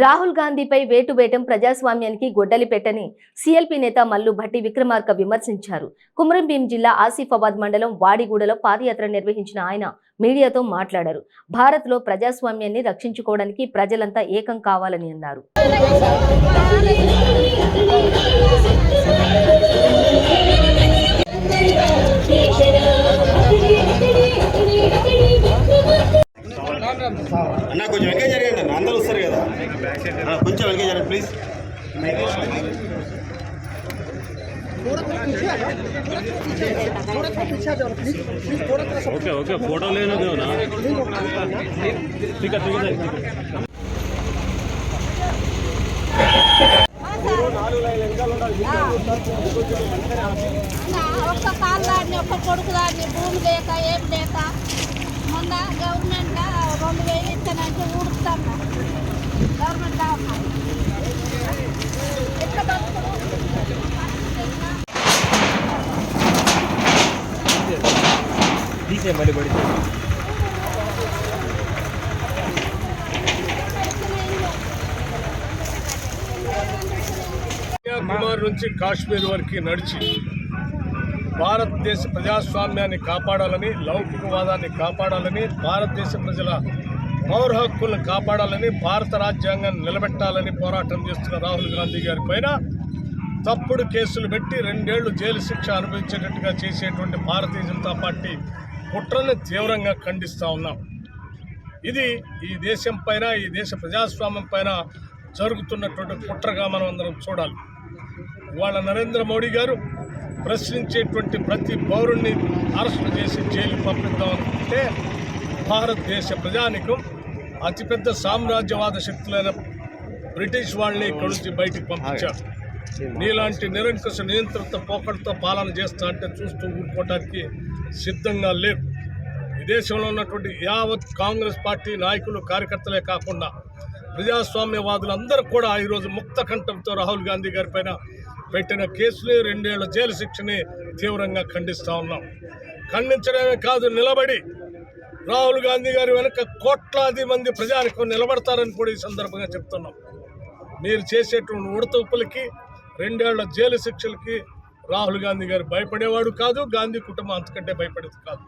రాహుల్ గాంధీపై వేటు వేయటం ప్రజాస్వామ్యానికి గొడ్డలి పెట్టని సీఎల్పీ నేత మల్లు భట్టి విక్రమార్క విమర్శించారు. కుమరంభీం జిల్లా ఆసిఫాబాద్ మండలం వాడిగూడలో పాదయాత్ర నిర్వహించిన ఆయన మీడియాతో మాట్లాడారు. భారత్లో ప్రజాస్వామ్యాన్ని రక్షించుకోవడానికి ప్రజలంతా ఏకం కావాలని అన్నారు. కొంచెం వెనక జరగండి ప్లీజ్ ఓకే ఓకే ఫోటో లేను దేవునా టికెట్ ఒక్క కాళ్ళు ఒక్క కొడుకు దాన్ని భూమి లేక ఏం లేక. కన్యాకుమారి నుంచి కాశ్మీర్ వరకు నడిచి భారతదేశ ప్రజాస్వామ్యాన్ని కాపాడాలని లౌకికవాదాన్ని కాపాడాలని భారతదేశ ప్రజల పౌర హక్కులను కాపాడాలని భారత రాజ్యాంగాన్ని నిలబెట్టాలని పోరాటం చేస్తున్న రాహుల్ గాంధీ గారి పైన తప్పుడు కేసులు పెట్టి రెండేళ్ళు జైలు శిక్ష అనుభవించేటట్టుగా చేసేటువంటి భారతీయ జనతా పార్టీ కుట్రను తీవ్రంగా ఖండిస్తూ ఉన్నాం. ఇది ఈ దేశం పైన ఈ దేశ ప్రజాస్వామ్యం పైన జరుగుతున్నటువంటి కుట్రగా మనం అందరం చూడాలి. ఇవాళ నరేంద్ర మోడీ గారు ప్రశ్నించేటువంటి ప్రతి పౌరుణ్ణి అరెస్టు చేసి జైలు పంపిద్దామనుకుంటే భారతదేశ ప్రజానికం అతిపెద్ద సామ్రాజ్యవాద శక్తులైన బ్రిటిష్ వాళ్ళని ఇక్కడి నుంచి బయటికి పంపించారు. నీలాంటి నిరంకుశ నియంత్రిత పోకడతో పాలన చేస్తా అంటే చూస్తూ ఊరుకోవడానికి సిద్ధంగా లేవు ఈ దేశంలో ఉన్నటువంటి యావత్ కాంగ్రెస్ పార్టీ నాయకులు కార్యకర్తలే కాకుండా ప్రజాస్వామ్యవాదులు అందరూ కూడా ఈరోజు ముక్త కంఠంతో రాహుల్ గాంధీ గారి పైన పెట్టిన కేసుని రెండేళ్ళ జైలు శిక్షని తీవ్రంగా ఖండిస్తూ ఉన్నాం. ఖండించడమే కాదు నిలబడి రాహుల్ గాంధీ గారి వెనుక కోట్లాది మంది ప్రజానికం నిలబడతారని కూడా ఈ సందర్భంగా చెప్తున్నాం. మీరు చేసేటువంటి ఉడతూపులకి రెండేళ్ళ జైలు శిక్షలకి రాహుల్ గాంధీ గారు భయపడేవాడు కాదు గాంధీ కుటుంబం అంతకంటే భయపడేది కాదు.